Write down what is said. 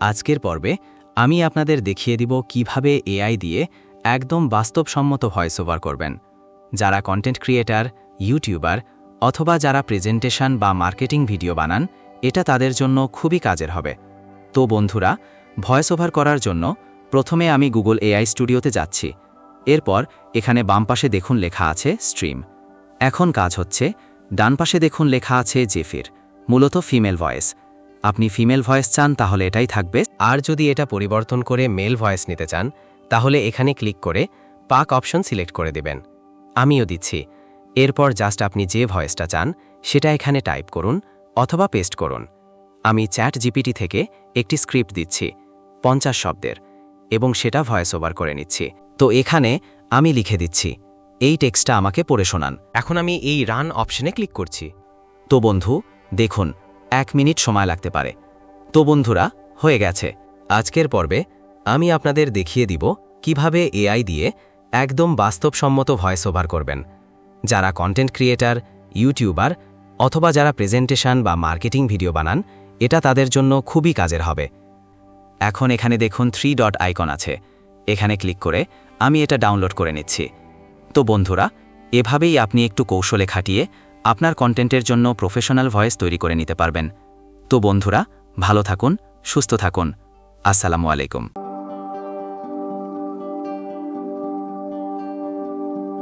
আজকের পর্বে আমি আপনাদের দেখিয়ে দিব কীভাবে এআই দিয়ে একদম বাস্তবসম্মত ভয়েস ওভার করবেন। যারা কন্টেন্ট ক্রিয়েটার ইউটিউবার অথবা যারা প্রেজেন্টেশন বা মার্কেটিং ভিডিও বানান, এটা তাদের জন্য খুবই কাজের হবে। তো বন্ধুরা ভয়েস ওভার করার জন্য প্রথমে আমি গুগল এআই স্টুডিওতে যাচ্ছি। এরপর এখানে বাম পাশে দেখুন লেখা আছে স্ট্রিম এখন কাজ হচ্ছে, ডান পাশে দেখুন লেখা আছে জেফির মূলত ফিমেল ভয়েস আপনি ফিমেল ভয়েস চান তাহলে এটাই থাকবে। আর যদি এটা পরিবর্তন করে মেল ভয়েস নিতে চান, তাহলে এখানে ক্লিক করে পাক অপশন সিলেক্ট করে দিবেন। আমিও দিচ্ছি। এরপর জাস্ট আপনি যে ভয়েসটা চান, সেটা এখানে টাইপ করুন অথবা পেস্ট করুন। আমি চ্যাট জিপিটি থেকে একটি স্ক্রিপ্ট দিচ্ছি, পঞ্চাশ শব্দের, এবং সেটা ভয়েস ওভার করে নিচ্ছি। তো এখানে আমি লিখে দিচ্ছি, এই টেক্সটটা আমাকে পড়ে শোনান। এখন আমি এই রান অপশনে ক্লিক করছি। তো বন্ধু, দেখুন এক মিনিট সময় লাগতে পারে। তো বন্ধুরা, হয়ে গেছে। আজকের পর্বে আমি আপনাদের দেখিয়ে দিব কীভাবে এআই দিয়ে একদম বাস্তবসম্মত ভয়েস ওভার করবেন। যারা কন্টেন্ট ক্রিয়েটার ইউটিউবার অথবা যারা প্রেজেন্টেশন বা মার্কেটিং ভিডিও বানান, এটা তাদের জন্য খুবই কাজের হবে। এখন এখানে দেখুন থ্রি ডট আইকন আছে। এখানে ক্লিক করে আমি এটা ডাউনলোড করে নিচ্ছি। তো বন্ধুরা, এভাবেই আপনি একটু কৌশলে খাটিয়ে আপনার কন্টেন্টের জন্য প্রফেশনাল ভয়েস তৈরি করে নিতে পারবেন। তো বন্ধুরা, ভালো থাকুন, সুস্থ থাকুন। আসসালামু আলাইকুম।